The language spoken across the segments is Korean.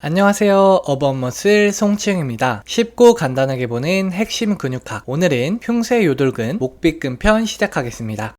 안녕하세요. 어버머슬 송치영입니다. 쉽고 간단하게 보는 핵심 근육학. 오늘은 흉쇄 요돌근 목비근 편 시작하겠습니다.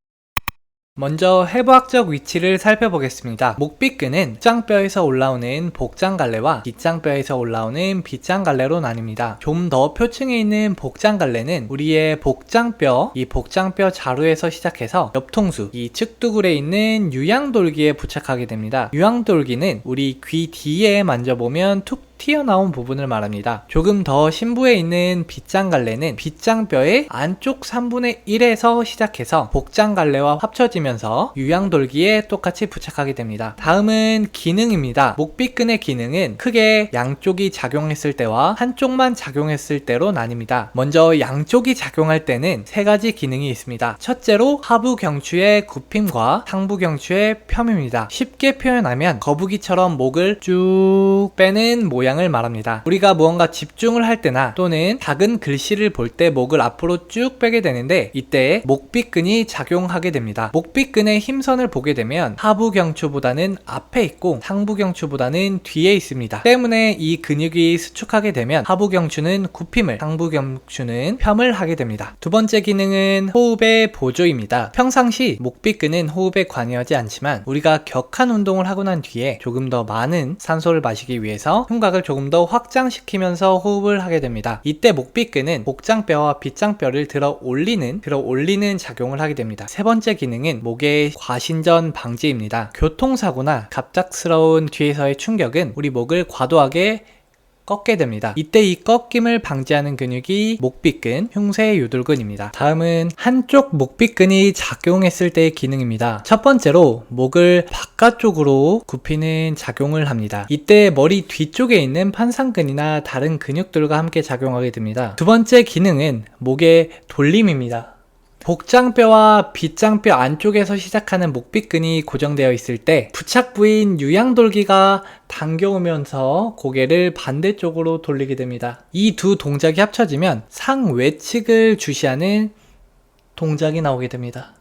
먼저 해부학적 위치를 살펴보겠습니다. 목비근은 짱뼈에서 올라오는 복장갈래와 빗장뼈에서 올라오는 빗장갈래로 나뉩니다. 좀 더 표층에 있는 복장갈래는 우리의 복장뼈, 이 복장뼈 자루에서 시작해서 옆통수, 이 측두굴에 있는 유양돌기에 부착하게 됩니다. 유양돌기는 우리 귀 뒤에 만져보면 툭 튀어나온 부분을 말합니다. 조금 더 심부에 있는 빗장갈래는 빗장뼈의 안쪽 3분의 1에서 시작해서 복장갈래와 합쳐지면서 유양돌기에 똑같이 부착하게 됩니다. 다음은 기능입니다. 목비근의 기능은 크게 양쪽이 작용했을 때와 한쪽만 작용했을 때로 나뉩니다. 먼저 양쪽이 작용할 때는 세 가지 기능이 있습니다. 첫째로 하부 경추의 굽힘과 상부 경추의 펴입니다. 쉽게 표현하면 거북이처럼 목을 쭉 빼는 모양 모양을 말합니다. 우리가 무언가 집중을 할 때나 또는 작은 글씨를 볼 때 목을 앞으로 쭉 빼게 되는데 이때 목비근이 작용하게 됩니다. 목비근의 힘선을 보게 되면 하부 경추보다는 앞에 있고 상부 경추보다는 뒤에 있습니다. 때문에 이 근육이 수축하게 되면 하부 경추는 굽힘을, 상부 경추는 펴을 하게 됩니다. 두 번째 기능은 호흡의 보조입니다. 평상시 목비근은 호흡에 관여하지 않지만 우리가 격한 운동을 하고 난 뒤에 조금 더 많은 산소를 마시기 위해서 흉곽을 조금 더 확장시키면서 호흡을 하게 됩니다. 이때 목비근은 복장뼈와 빗장뼈를 들어 올리는 들어 올리는 작용을 하게 됩니다. 세 번째 기능은 목의 과신전 방지입니다. 교통사고나 갑작스러운 뒤에서의 충격은 우리 목을 과도하게 꺾게 됩니다. 이때 이 꺾임을 방지하는 근육이 목비근, 흉쇄 유돌근입니다. 다음은 한쪽 목비근이 작용했을 때의 기능입니다. 첫 번째로 목을 바깥쪽으로 굽히는 작용을 합니다. 이때 머리 뒤쪽에 있는 판상근이나 다른 근육들과 함께 작용하게 됩니다. 두 번째 기능은 목의 돌림입니다. 복장뼈와 빗장뼈 안쪽에서 시작하는 목비근이 고정되어 있을 때 부착 부인 유양돌기가 당겨오면서 고개를 반대쪽으로 돌리게 됩니다. 이 두 동작이 합쳐지면 상외측을 주시하는 동작이 나오게 됩니다.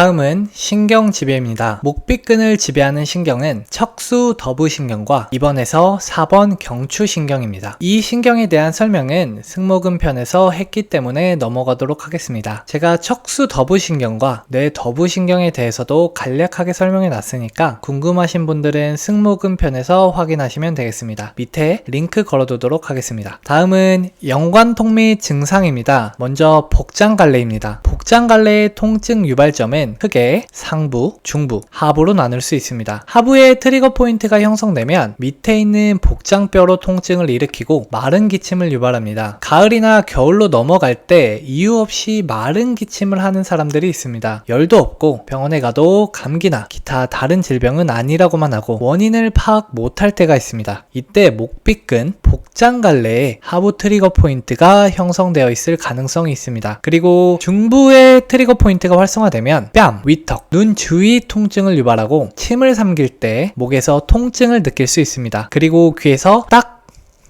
다음은 신경 지배입니다. 목비근을 지배하는 신경은 척수 더부신경과 2번에서 4번 경추신경입니다. 이 신경에 대한 설명은 승모근 편에서 했기 때문에 넘어가도록 하겠습니다. 제가 척수 더부신경과 뇌 더부신경에 대해서도 간략하게 설명해 놨으니까 궁금하신 분들은 승모근 편에서 확인하시면 되겠습니다. 밑에 링크 걸어두도록 하겠습니다. 다음은 연관통 및 증상입니다. 먼저 복장갈래입니다. 복장갈래의 통증 유발점은 경우는 크게 상부, 중부, 하부로 나눌 수 있습니다. 하부에 트리거 포인트가 형성되면 밑에 있는 복장뼈로 통증을 일으키고 마른 기침을 유발합니다. 가을이나 겨울로 넘어갈 때 이유 없이 마른 기침을 하는 사람들이 있습니다. 열도 없고 병원에 가도 감기나 기타 다른 질병은 아니라고만 하고 원인을 파악 못할 때가 있습니다. 이때 목비근, 복장갈래에 하부 트리거 포인트가 형성되어 있을 가능성이 있습니다. 그리고 중부의 트리거 포인트가 활성화되면 뺨, 위턱, 눈 주위 통증을 유발하고 침을 삼킬 때 목에서 통증을 느낄 수 있습니다. 그리고 귀에서 딱,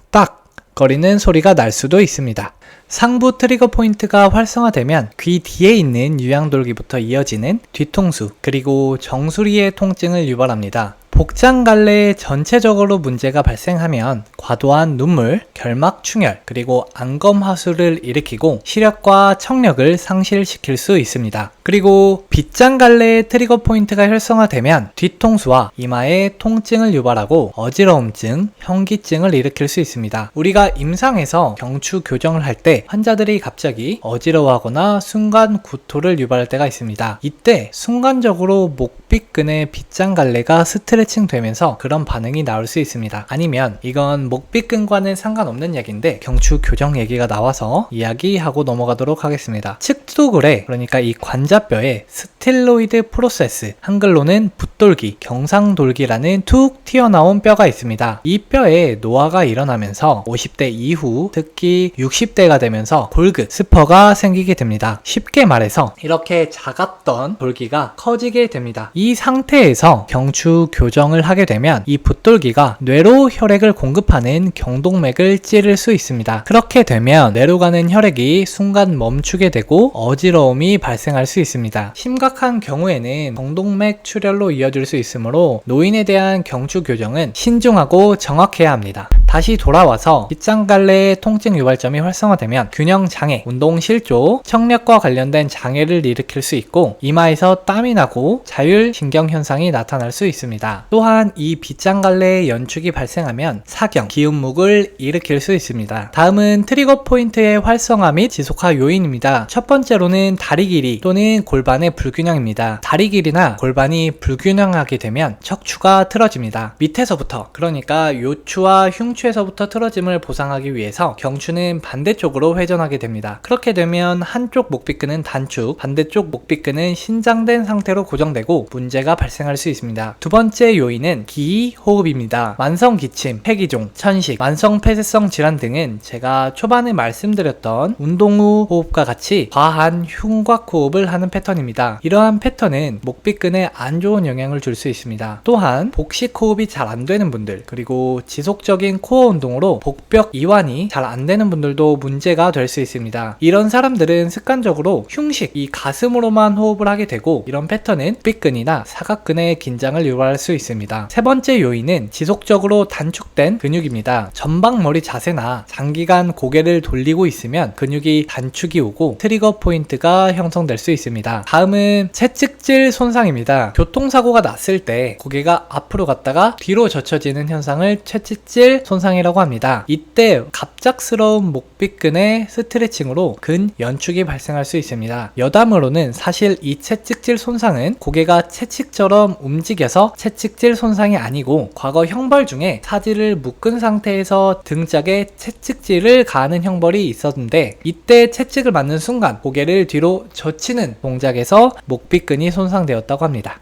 딱 거리는 소리가 날 수도 있습니다. 상부 트리거 포인트가 활성화되면 귀 뒤에 있는 유양돌기부터 이어지는 뒤통수 그리고 정수리의 통증을 유발합니다. 복장 갈래에 전체적으로 문제가 발생하면 과도한 눈물, 결막 충혈, 그리고 안검 하수를 일으키고 시력과 청력을 상실시킬 수 있습니다. 그리고 빗장 갈래의 트리거 포인트가 활성화되면 뒤통수와 이마에 통증을 유발하고 어지러움증, 현기증을 일으킬 수 있습니다. 우리가 임상에서 경추 교정을 할 때 환자들이 갑자기 어지러워하거나 순간 구토를 유발할 때가 있습니다. 이때 순간적으로 목빗근의 빗장 갈래가 스트레 칭 되면서 그런 반응이 나올 수 있습니다. 아니면 이건 목빗근과는 상관없는 얘기인데 경추 교정 얘기가 나와서 이야기하고 넘어가도록 하겠습니다. 측두굴에 그러니까 이 관자뼈에 스틸로이드 프로세스, 한글로는 붓돌기, 경상돌기라는 툭 튀어나온 뼈가 있습니다. 이 뼈에 노화가 일어나면서 50대 이후 특히 60대가 되면서 골극, 스퍼가 생기게 됩니다. 쉽게 말해서 이렇게 작았던 돌기가 커지게 됩니다. 이 상태에서 경추 교정 교정을 하게 되면 이 붓돌기가 뇌로 혈액을 공급하는 경동맥을 찌를 수 있습니다. 그렇게 되면 뇌로 가는 혈액이 순간 멈추게 되고 어지러움이 발생할 수 있습니다. 심각한 경우에는 경동맥 출혈로 이어질 수 있으므로 노인에 대한 경추 교정은 신중하고 정확해야 합니다. 다시 돌아와서 빗장 갈래의 통증 유발점이 활성화되면 균형 장애, 운동 실조, 청력과 관련된 장애를 일으킬 수 있고 이마에서 땀이 나고 자율 신경 현상이 나타날 수 있습니다. 또한 이 빗장 갈래의 연축이 발생하면 사경, 기운묵을 일으킬 수 있습니다. 다음은 트리거 포인트의 활성화 및 지속화 요인입니다. 첫 번째로는 다리 길이 또는 골반의 불균형입니다. 다리 길이나 골반이 불균형하게 되면 척추가 틀어집니다. 밑에서부터 그러니까 요추와 흉추 에서부터 틀어짐을 보상하기 위해서 경추는 반대쪽으로 회전하게 됩니다. 그렇게 되면 한쪽 목비끈은 단축, 반대쪽 목비끈은 신장된 상태로 고정되고 문제가 발생할 수 있습니다. 두 번째 요인은 기호흡입니다. 만성 기침, 폐기종, 천식, 만성 폐쇄성 질환 등은 제가 초반에 말씀드렸던 운동 후 호흡과 같이 과한 흉곽 호흡을 하는 패턴입니다. 이러한 패턴은 목비끈에 안 좋은 영향을 줄 수 있습니다. 또한 복식 호흡이 잘 안 되는 분들 그리고 지속적인 코어 운동으로 복벽 이완이 잘 안 되는 분들도 문제가 될 수 있습니다. 이런 사람들은 습관적으로 흉식, 이 가슴으로만 호흡을 하게 되고 이런 패턴은 삐끈이나 사각근의 긴장을 유발할 수 있습니다. 세 번째 요인은 지속적으로 단축된 근육입니다. 전방머리 자세나 장기간 고개를 돌리고 있으면 근육이 단축이 오고 트리거 포인트가 형성될 수 있습니다. 다음은 채찍질 손상입니다. 교통사고가 났을 때 고개가 앞으로 갔다가 뒤로 젖혀지는 현상을 채찍질 손상 이라고 합니다. 이때 갑작스러운 목비근의 스트레칭으로 근 연축이 발생할 수 있습니다. 여담으로는 사실 이 채찍질 손상은 고개가 채찍처럼 움직여서 채찍질 손상이 아니고 과거 형벌 중에 사지를 묶은 상태에서 등짝에 채찍질을 가하는 형벌이 있었는데 이때 채찍을 맞는 순간 고개를 뒤로 젖히는 동작에서 목비근이 손상되었다고 합니다.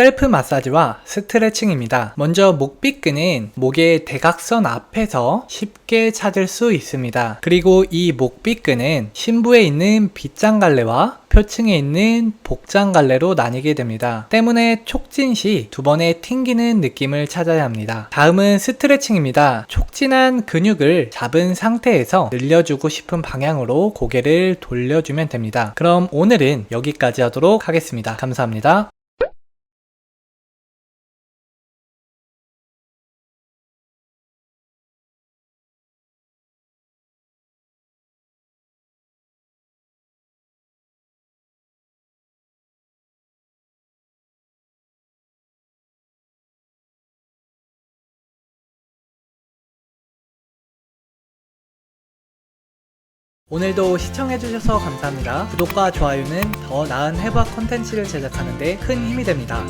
셀프 마사지와 스트레칭입니다. 먼저 목비근은 목의 대각선 앞에서 쉽게 찾을 수 있습니다. 그리고 이 목비근은 심부에 있는 빗장갈래와 표층에 있는 복장갈래로 나뉘게 됩니다. 때문에 촉진 시 두 번의 튕기는 느낌을 찾아야 합니다. 다음은 스트레칭입니다. 촉진한 근육을 잡은 상태에서 늘려주고 싶은 방향으로 고개를 돌려주면 됩니다. 그럼 오늘은 여기까지 하도록 하겠습니다. 감사합니다. 오늘도 시청해주셔서 감사합니다. 구독과 좋아요는 더 나은 해부학 컨텐츠를 제작하는데 큰 힘이 됩니다.